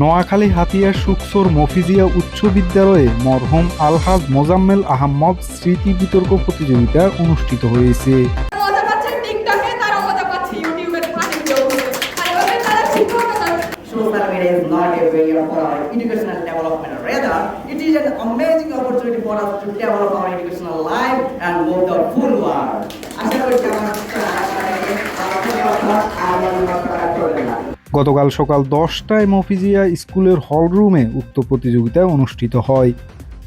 নোয়াখালী হাতিয়ার সুকসর মফিজিয়া উচ্চ বিদ্যালয়ে মরহুম আলহাজ মোজাম্মেল আহমদ স্মৃতি বিতর্ক প্রতিযোগিতা অনুষ্ঠিত হয়েছে. Rather, it is an amazing opportunity for us to develop our educational life and move the full world. আশা করি আমার আমার চলবে না গতকাল সকাল দশটায় মফিজিয়া স্কুলের হলরুমে উক্ত প্রতিযোগিতা অনুষ্ঠিত হয়।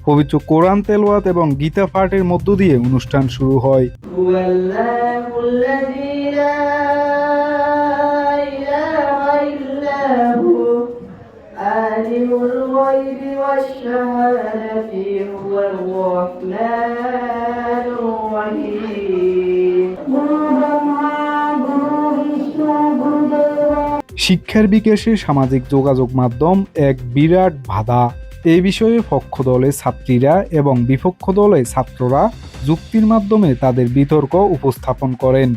পবিত্র কোরআন তেলওয়াত এবং গীতা পাঠের মধ্য দিয়ে অনুষ্ঠান শুরু হয়। শিক্ষার বিকাশে সামাজিক যোগাযোগ মাধ্যম এক বিরাট বাধা। এ বিষয়ে পক্ষ দলের ছাত্রীরা এবং বিপক্ষ দলের ছাত্ররা যুক্তির মাধ্যমে তাদের বিতর্ক উপস্থাপন করেন।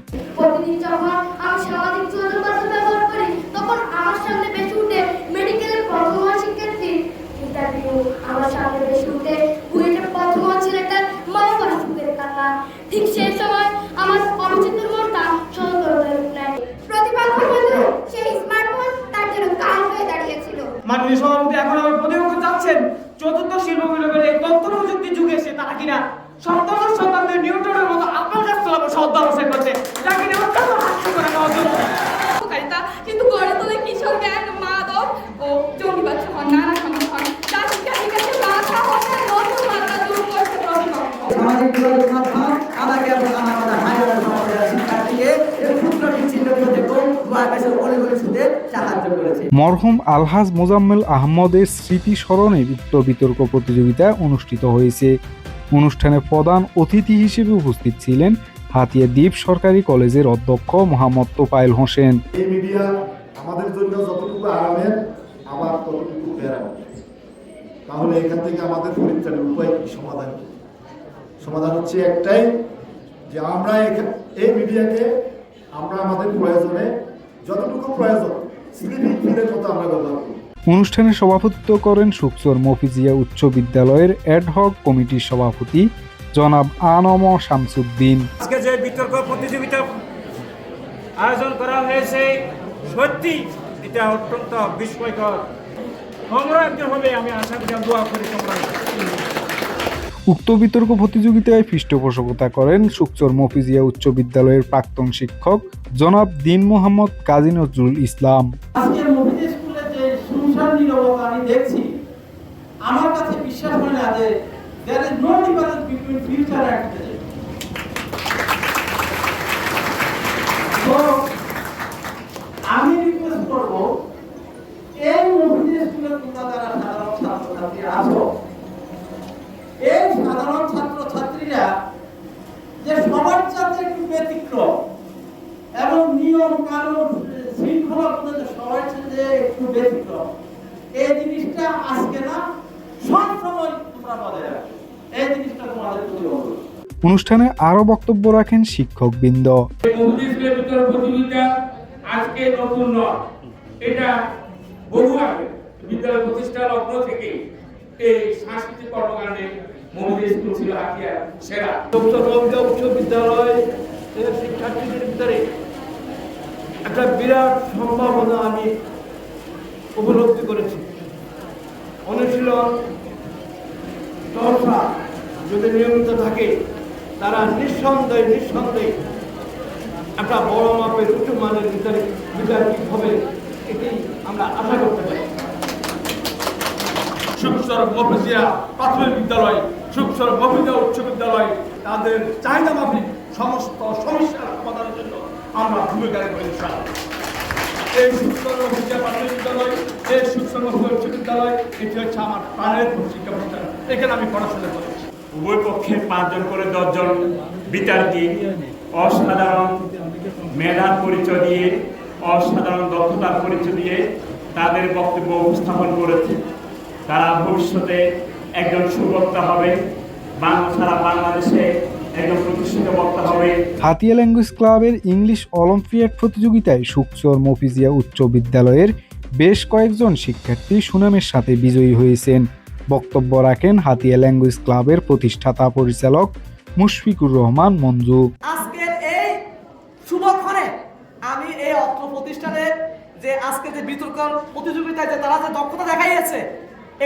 মাননীয় সভাপতি এখন আমার প্রতিপক্ষ চাচ্ছেন চতুর্থ শিল্প বিপ্লবের এই তথ্য প্রযুক্তি যুগে এসে তারা কিনা সপ্তদশ শতাব্দীর নিউটনের মতো আপনার কাছ থেকে শব্দ অবস্থান করছে। যা কিনা অত্যন্ত হাস্যকর একটা অযোগ্য কিন্তু গড়ে তোলে কিশোর গ্যাং মাদক ও জঙ্গিবাদ সহ নানা সংগঠন যা শিক্ষার্থীর কাছে বাধা হচ্ছে নতুন মাত্রা দূর করতে প্রতিপক্ষ সামাজিক যোগাযোগ মাধ্যম আমাকে এবং আমার মতো হাজার শিক্ষার্থীকে এই ক্ষুদ্র বিচ্ছিন্ন থেকে দেশের অলিগলি ছুতে সাহায্য করেছে মরহুম আলহাজ মোজাম্মেল আহমদের স্মৃতি স্মরণে উক্ত বিতর্ক প্রতিযোগিতা অনুষ্ঠিত হয়েছে। অনুষ্ঠানে প্রধান অতিথি হিসেবে উপস্থিত ছিলেন হাতিয়া দ্বীপ সরকারি কলেজের অধ্যক্ষ মোহাম্মদ তোপায়েল হোসেন। আমাদের জন্য যতটুকু আরামের আবার ততটুকু তাহলে এখান থেকে আমাদের পরিত্রাণের উপায় কি? সমাধান কি? সমাধান হচ্ছে একটাই যে আমরা এই মিডিয়াকে আমরা আমাদের প্রয়োজনে যতটুকু প্রয়োজন অনুষ্ঠানে সভাপতিত্ব করেন সুকসর মফিজিয়া উচ্চ বিদ্যালয়ের অ্যাডহক কমিটির সভাপতি জনাব আনম শামসুদ্দিন। আজকে যে বিতর্ক প্রতিযোগিতা আয়োজন করা হয়েছে, সত্যি এটা অত্যন্ত বিস্ময়কর। তোমরা একজন হবে আমি আশা করি দোয়া করি তোমরা উক্ত বিতর্ক প্রতিযোগিতায় পৃষ্ঠপোষকতা করেন সুকচর মফিজিয়া উচ্চ বিদ্যালয়ের প্রাক্তন শিক্ষক জনাব দিন মোহাম্মদ কাজী নজরুল ইসলাম। আমার কাছে বিশ্বাস হয় না যে আমি রিকোয়েস্ট করব, এই মফিজ স্কুলে তোমরা যারা সাধারণ ছাত্রছাত্রী সাধারণ ছাত্রছাত্রীরা যে সবার চাতে একটু ব্যতিক্রম এবং নিয়ম কানুন শৃঙ্খলা সবাই যে একটু ব্যতিক্রম। এই জিনিসটা আজকে না সব সময় তোমরা বজায় রাখো। এই জিনিসটা তোমাদের প্রতি অনুরোধ। অনুষ্ঠানে আরও বক্তব্য রাখেন শিক্ষকবৃন্দ। প্রতিযোগিতা আজকে নতুন নয়। এটা বহু আগে বিদ্যালয় প্রতিষ্ঠা লগ্ন থেকে এই সাংস্কৃতিক কর্মকাণ্ডে শিক্ষার্থীদের ভিতরে একটা বিরাট সম্ভাবনা উপলব্ধি করেছি। অনুশীলন, চর্চা যদি নিয়মিত থাকে, তারা নিঃসন্দেহে নিঃসন্দেহে একটা বড় মাপের, উচ্চ মানের ভিতরে বিদ্যার্থী হবে এটি আমরা আশা করতে পারি। মফিজিয়া প্রাথমিক বিদ্যালয় সুখসর মফিজিয়া উচ্চ বিদ্যালয়, তাদের চাহিদা মাফিক সমস্ত সমস্যার সমাধানের জন্য আমরা ভূমিকা রেখে এই সুখসর মফিজিয়া প্রাথমিক বিদ্যালয়, এই সুখসর উচ্চ বিদ্যালয়, এটি হচ্ছে আমার প্রাণের শিক্ষা প্রতিষ্ঠান। এখানে আমি পড়াশোনা করেছি উভয় পক্ষের পাঁচজন করে দশজন বিদ্যার্থী অসাধারণ মেধার পরিচয় দিয়ে, অসাধারণ দক্ষতার পরিচয় দিয়ে তাদের বক্তব্য উপস্থাপন করেছে। তারা ভবিষ্যতে একজন সুবক্তা হবে বাংলা সারা বাংলাদেশে একজন প্রতিষ্ঠিত বক্তা হবে। হাতিয়া ল্যাঙ্গুয়েজ ক্লাবের ইংলিশ অলিম্পিয়াড প্রতিযোগিতায় সুকচর মফিজিয়া উচ্চ বিদ্যালয়ের বেশ কয়েকজন শিক্ষার্থী সুনামের সাথে বিজয়ী হয়েছেন। বক্তব্য রাখেন হাতিয়া ল্যাঙ্গুয়েজ ক্লাবের প্রতিষ্ঠাতা পরিচালক মুশফিকুর রহমান মঞ্জু। আজকের এই শুভক্ষণে আমি এই অর্থ প্রতিষ্ঠানের যে আজকে যে বিতর্ক প্রতিযোগিতায় যে তারা যে দক্ষতা দেখাইয়েছে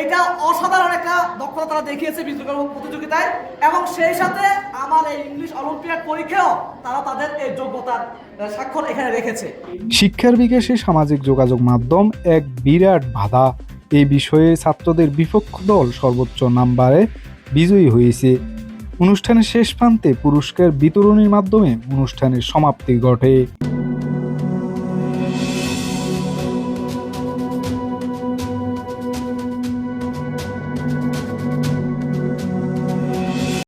এটা অসাধারণ একটা দক্ষতা তারা দেখিয়েছে বিতর্ক প্রতিযোগিতায়, এবং সেই সাথে আমার এই ইংলিশ অলিম্পিয়াড পরীক্ষাও তারা তাদের এই যোগ্যতার স্বাক্ষর এখানে রেখেছে। শিক্ষার বিকাশে সামাজিক যোগাযোগ মাধ্যম এক বিরাট বাধা। এই বিষয়ে ছাত্রদের বিপক্ষ দল সর্বোচ্চ নাম্বারে বিজয়ী হয়েছে। অনুষ্ঠানের শেষ প্রান্তে পুরস্কার বিতরণীর মাধ্যমে অনুষ্ঠানের সমাপ্তি ঘটে।